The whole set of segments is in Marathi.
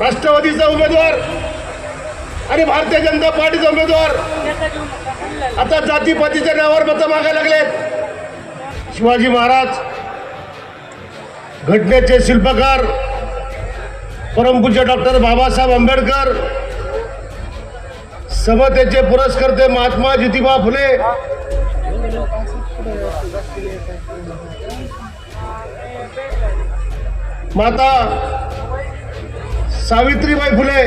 राष्ट्रवादीचा उमेदवार आणि भारतीय जनता पार्टीचा उमेदवार. आता जातीपातीच्या नावावर मतं मागायला लागलेत. शिवाजी महाराज घटनेचे शिल्पकार परमपूज्य डॉक्टर बाबासाहेब आंबेडकर समतेचे पुरस्कर्ते महात्मा ज्योतिबा फुले माता सावित्रीबाई फुले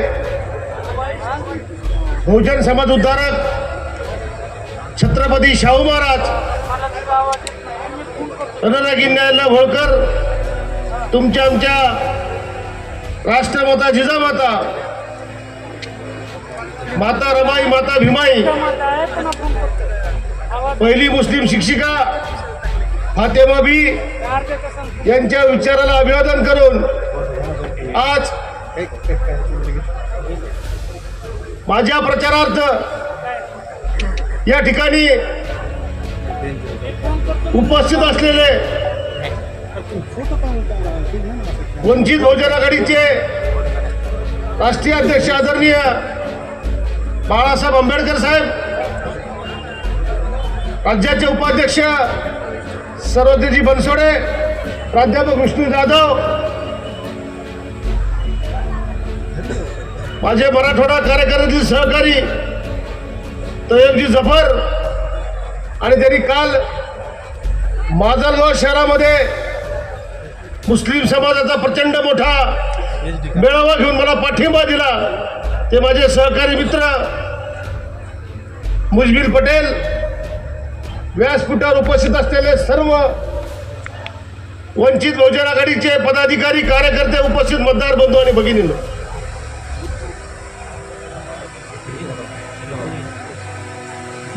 बहुजन समाज उद्धारक छत्रपती शाहू महाराज रणरागी न्यायालय होळकर तुमच्या आमच्या राष्ट्रमाता जिजामाता माता रमाई माता भीमाई पहिली मुस्लिम शिक्षिका फातेमा बी यांच्या विचाराला अभिवादन करून आज माझ्या प्रचारार्थ या ठिकाणी उपस्थित असलेले वंचित बहुजन आघाडीचे राष्ट्रीय अध्यक्ष आदरणीय बाळासाहेब आंबेडकर साहेब राज्याचे उपाध्यक्ष सरोदेजी बनसोडे प्राध्यापक विष्णू जाधव माझे मराठवाडा कार्यकारिणीतील सहकारी तयबजी जफर आणि त्यांनी काल माजलगाव शहरामध्ये मुस्लिम समाजाचा प्रचंड मोठा मेळावा घेऊन मला पाठिंबा दिला. ते माझे सहकारी मित्र मुजबीर पटेल व्यासपीठावर उपस्थित असलेले सर्व वंचित बहुजन आघाडीचे पदाधिकारी कार्यकर्ते उपस्थित मतदार बंधू आणि भगिनी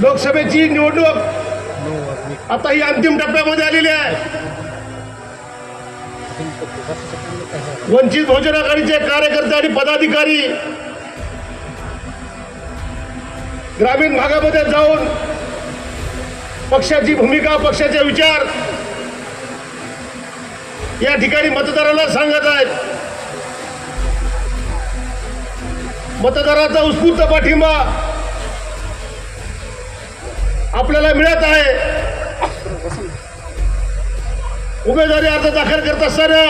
लोकसभेची निवडणूक आता ही अंतिम टप्प्यामध्ये आलेली आहे. वंचित बहुजन आघाडीचे कार्यकर्ते आणि पदाधिकारी ग्रामीण भागामध्ये जाऊन पक्षाची भूमिका पक्षाचे विचार या ठिकाणी मतदाराला सांगत आहेत. मतदाराचा उत्स्फूर्त पाठिंबा आपल्याला मिळत आहे. उमेदवारी अर्ज दाखल करत असताना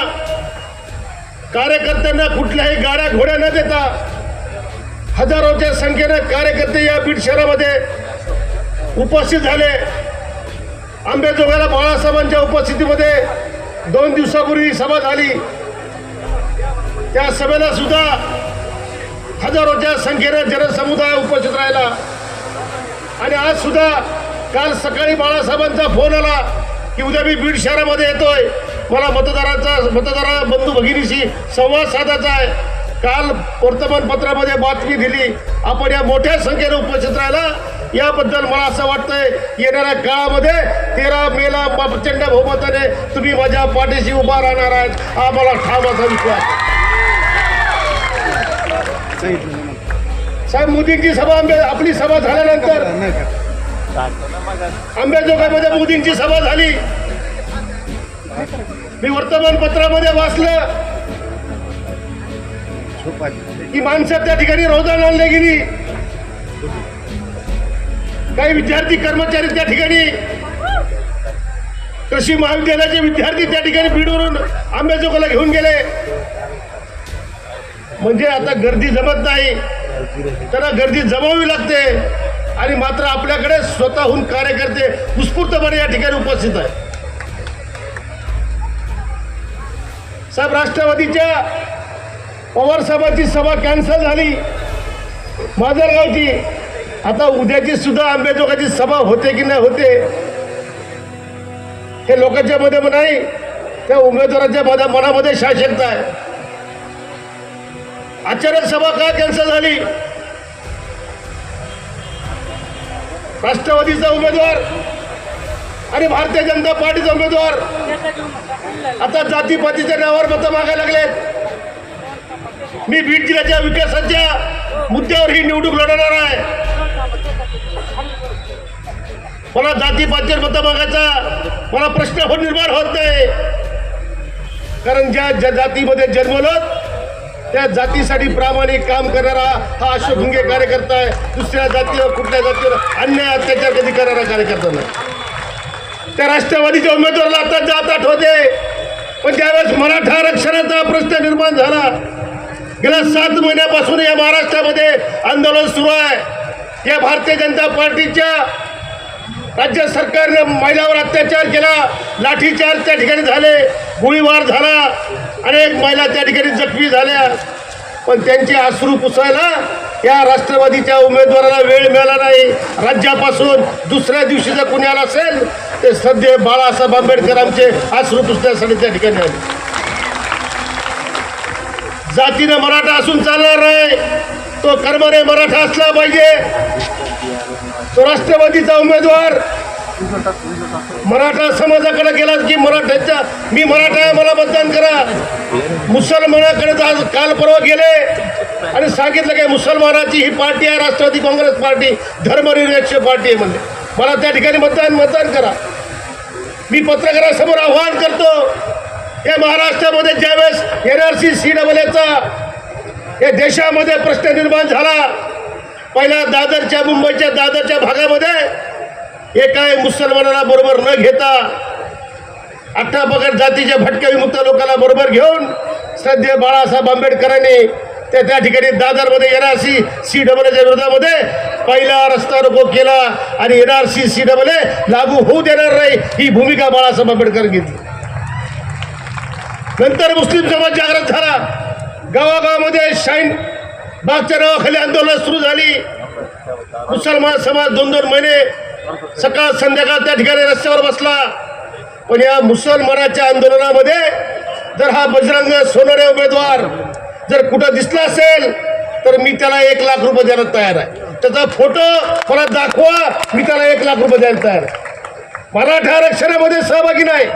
कार्यकर्त्यांना कुठल्याही गाड्या घोड्या न देता हजारोच्या संख्येनं कार्यकर्ते या बीड शहरामध्ये उपस्थित झाले. आंबेजोगाईला बाळासाहेबांच्या उपस्थितीमध्ये दोन दिवसापूर्वी सभा झाली. त्या सभेला सुद्धा हजारोच्या संख्येनं जनसमुदाय उपस्थित राहिला. आणि आज सुद्धा काल सकाळी बाळासाहेबांचा फोन आला की उद्या मी बीड शहरामध्ये येतोय. मला मतदाराचा मतदारा बंधू भगिनीशी संवाद साधायचा आहे. काल वर्तमानपत्रामध्ये बातमी दिली आपण या मोठ्या संख्येने उपस्थित राहिला. याबद्दल मला असं वाटतंय येणाऱ्या काळामध्ये तेरा मेला प्रचंड बहुमताने तुम्ही माझ्या पाठीशी उभा राहणार आहेत. हा मला ठाम असा विश्वास. साहेब मोदींची सभा आपली सभा झाल्यानंतर आंबेजोगाईमध्ये मोदींची सभा झाली. मी वर्तमानपत्रामध्ये वाचलं. की माणसं त्या ठिकाणी रोजान आणली गेली काही विद्यार्थी कर्मचारी त्या ठिकाणी कृषी महाविद्यालयाचे विद्यार्थी त्या ठिकाणी बीडवरून आंबेजोगाईला घेऊन गेले. म्हणजे आता गर्दी जमत नाही. त्यांना गर्दी जमावी लागते. आणि मात्र आपल्याकडे स्वतःहून कार्यकर्ते उत्स्फूर्तपणे या ठिकाणी उपस्थित आहे साहेब राष्ट्रवादीच्या पवार साहेबांची सभा कॅन्सल झाली. माजलगावची. आता उद्याची सुद्धा आंबेजोगाची सभा होते की नाही होते हे लोकांच्या मध्ये नाही. त्या उमेदवारांच्या मनामध्ये शासकता आहे अचानक सभा का कॅन्सल झाली? राष्ट्रवादीचा उमेदवार आणि भारतीय जनता पार्टीचा उमेदवार. आता जातीपातीच्या नावावर मतं मागायला लागलेत. मी बीड जिल्ह्याच्या विकासाच्या मुद्द्यावर ही निवडणूक लढवणार आहे. मला जातीपातीवर मतं मागायचा मला प्रश्न निर्माण होत नाही. कारण ज्या ज्या जातीमध्ये जन्मलो त्या जातीसाठी प्रामाणिक काम करणारा हा अशोक भुंगे कार्यकर्ता आहे. दुसऱ्या जातीवर कुठल्या जातीवर अन्याय अत्याचार कधी करणारा कार्यकर्ता नाही. त्या राष्ट्रवादीच्या उमेदवाराला आता जात आठवते. पण त्यावेळेस मराठा आरक्षणाचा प्रश्न निर्माण झाला गेल्या सात महिन्यापासून या महाराष्ट्रामध्ये आंदोलन सुरू आहे. या भारतीय जनता पार्टीच्या राज्य सरकारने महिलावर अत्याचार केला लाठीचार्ज त्या ठिकाणी झाले. गोळीबार झाला. अनेक महिला त्या ठिकाणी जखमी झाल्या. पण त्यांचे आश्रू पुसायला या राष्ट्रवादीच्या उमेदवाराला वेळ मिळाला नाही. राज्यापासून दुसऱ्या दिवशी जर कुणी आला असेल ते सध्या बाळासाहेब आंबेडकर आमचे आश्रू पुसण्यासाठी त्या ठिकाणी आले. जातीनं मराठा असून चालणार नाही. तो कर्मने मराठा असला पाहिजे. तो राष्ट्रवादीचा उमेदवार मराठा समाजाकडे गेलात की मराठ्याच्या मी मराठा आहे मला मतदान करा. मुसलमानाकडे आज काल परवा गेले. आणि सांगितलं की मुसलमानाची ही पार्टी आहे राष्ट्रवादी काँग्रेस पार्टी धर्मनिरपेक्ष पार्टी आहे म्हणजे मला त्या ठिकाणी मतदान मतदान करा. मी पत्रकारासमोर आव्हान करतो. या महाराष्ट्रामध्ये ज्यावेळेस N R C C double एचा या देशामध्ये प्रश्न निर्माण झाला पहिल्या दादरच्या मुंबईच्या दादरच्या भागामध्ये एकाही मुसलमानाला बरोबर न घेता अठरा पगड जातीच्या भटक्या विमुक्त लोकांना बरोबर घेऊन सध्या बाळासाहेब आंबेडकरांनी त्या त्या ठिकाणी दादरमध्ये N R C C double एच्या विरोधामध्ये पहिला रस्ता रोको केला आणि N R C C double A लागू होऊ देणार नाही ही भूमिका बाळासाहेब आंबेडकर घेतली. नंतर मुस्लिम समाज जागृत झाला. गावागावामध्ये शाईन बागच्या नावाखाली आंदोलन सुरू झाली. मुसलमान समाज दोन दोन महिने सकाळ संध्याकाळ त्या ठिकाणी रस्त्यावर बसला. पण या मुसलमानाच्या आंदोलनामध्ये जर हा बजरंग सोनरे उमेदवार जर कुठं दिसला असेल तर मी त्याला एक लाख रुपये द्यायला तयार आहे. त्याचा फोटो मला दाखवा मी त्याला एक लाख रुपये द्यायला तयार आहे. मराठा आरक्षणामध्ये सहभागी नाही.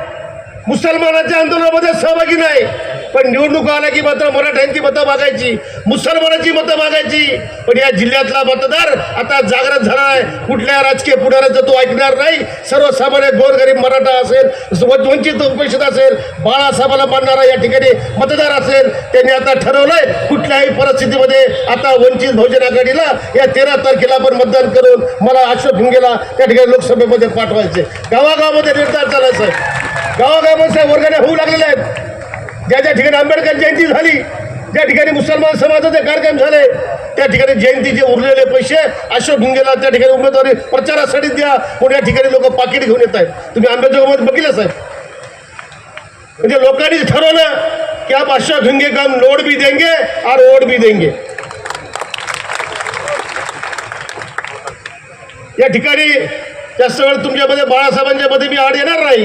मुसलमानाच्या आंदोलनामध्ये सहभागी नाही. पण निवडणूक आल्या की मात्र मराठ्यांची मतं मागायची मुसलमानाची मतं मागायची. पण या जिल्ह्यातला मतदार आता जागृत झाला आहे कुठल्या राजकीय पुढाऱ्याचं तो ऐकणार नाही. सर्वसामान्य गोरगरीब मराठा असेल वंचित उपेक्षित असेल बाळासाहेबाला मानणारा या ठिकाणी मतदार असेल त्यांनी आता ठरवलंय कुठल्याही परिस्थितीमध्ये आता वंचित बहुजन आघाडीला या तेरा तारखेला आपण मतदान करून मला अशोक भिंगेला त्या ठिकाणी लोकसभेमध्ये पाठवायचे गावागावामध्ये निर्धार चालायचा आहे गावागावामध्ये वर्गाने होऊ लागलेले आहेत. ज्या ज्या ठिकाणी आंबेडकर जयंती झाली ज्या ठिकाणी मुसलमान समाजाचे कार्यक्रम झाले त्या ठिकाणी जयंतीचे उरलेले पैसे अशोक भिंगेला त्या ठिकाणी उमेदवारी प्रचारासाठी द्या पण या ठिकाणी लोक पाकिट घेऊन येत आहेत तुम्ही आंबेडकर बघितलं साहेब? म्हणजे लोकांनी ठरवलं की आप अशोक भिंगे का हम नोट भी देंगे और वोट भी देंगे. या ठिकाणी जास्त वेळ तुमच्यामध्ये बाळासाहेबांच्या मध्ये मी आड येणार नाही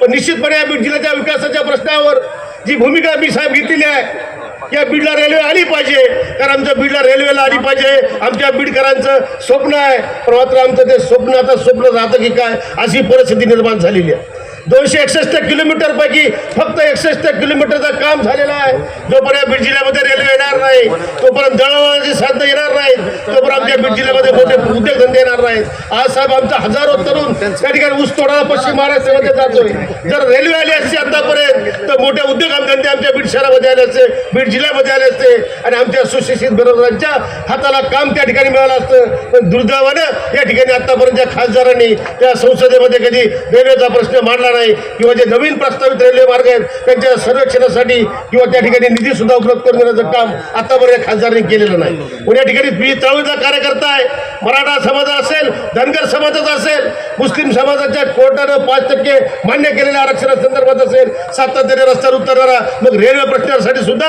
पण निश्चितपणे या बीड जिल्ह्याच्या विकासाच्या प्रश्नावर जी भूमिका मी साहेब घेतलेली आहे या बीडला रेल्वे आली पाहिजे. कारण आमच्या बीडला रेल्वेला आली पाहिजे. आमच्या बीडकरांचं स्वप्न आहे. पण मात्र आमचं ते स्वप्न आता स्वप्न राहतं की काय? अशी परिस्थिती निर्माण झालेली आहे. दोनशे एकसष्ट किलोमीटर पैकी फक्त एकसष्ट किलोमीटरचं काम झालेलं आहे. जोपर्यंत बीड जिल्ह्यामध्ये रेल्वे येणार नाही तोपर्यंत दळणवळणाची साधनं येणार नाही तोपर्यंत आमच्या बीड जिल्ह्यामध्ये मोठे उद्योगधंदे येणार नाहीत. आज साहेब आमचा हजारो तरुण त्या ठिकाणी ऊस तोडाला पश्चिम महाराष्ट्रामध्ये जातोय. जर रेल्वे आली असते आतापर्यंत तर मोठे उद्योगधंदे आमच्या बीड शहरामध्ये आले असते बीड जिल्ह्यामध्ये आले असते. आणि आमच्या सुशिक्षित बेरोजगारांच्या हाताला काम त्या ठिकाणी मिळालं असतं. पण दुर्दैवानं या ठिकाणी आतापर्यंतच्या खासदारांनी त्या संसदेमध्ये कधी रेल्वेचा प्रश्न मांडला नाही किंवा जे नवीन प्रस्तावित रेल्वे मार्ग आहेत त्यांच्या सर्वेक्षणासाठी किंवा त्या ठिकाणी निधी सुद्धा उपलब्ध करून देण्याचं काम आतापर्यंत खासदारांनी केलेलं नाही. पण या ठिकाणी मी तळवीचा कार्यकर्ता आहे. मराठा समाज असेल धनगर समाजाचा असेल मुस्लिम समाजाच्या कोर्टानं पाच टक्के मान्य केलेल्या आरक्षणासंदर्भात असेल सातत्याने रस्त्यावर उतरणारा मग रेल्वे प्रश्नासाठी सुद्धा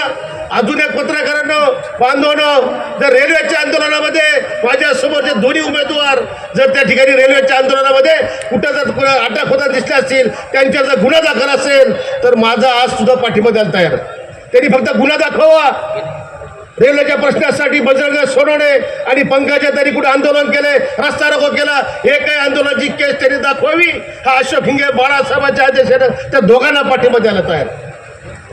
अजून एक पत्रकारांनो बांधवांनो जर रेल्वेच्या आंदोलनामध्ये माझ्यासमोरचे दोन्ही उमेदवार जर त्या ठिकाणी रेल्वेच्या आंदोलनामध्ये कुठं जर अटक होता दिसले असतील त्यांच्यावर जर गुन्हा दाखल असेल तर माझा आज सुद्धा पाठिंबा द्यायला तयार. त्यांनी फक्त गुन्हा दाखवा. रेल्वेच्या प्रश्नासाठी बजरंग सोनवणे आणि पंकजा त्यांनी कुठे आंदोलन केले रस्ता रोको केला एकही आंदोलनाची केस त्यांनी दाखवावी हा अशोक हिंगे बाळासाहेबांच्या आदेशानं त्या दोघांना पाठिंबा द्यायला तयार.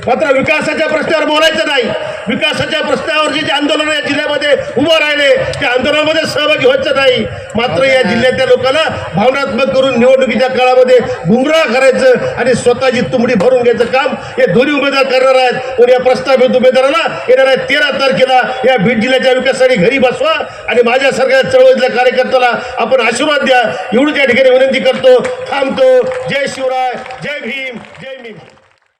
मात्र विकासाच्या प्रश्नावर बोलायचं नाही. विकासाच्या प्रश्नावर जे जे आंदोलन या जिल्ह्यामध्ये उभं राहिले त्या आंदोलनामध्ये सहभागी व्हायचं नाही. मात्र या जिल्ह्यातल्या लोकांना भावनात्मक करून निवडणुकीच्या काळामध्ये गुमराह करायचं आणि स्वतःची तुंबडी भरून घ्यायचं काम हे दोन्ही उमेदवार करणार आहेत. पण या प्रस्तावित उमेदवाराला आहेत तेरा तारखेला या बीड जिल्ह्याच्या विकासासाठी घरी बसवा आणि माझ्यासारख्या चळवळीतल्या कार्यकर्त्याला आपण आशीर्वाद द्या. एवढी त्या ठिकाणी विनंती करतो. थांबतो. जय शिवराय जय भीम जय भीम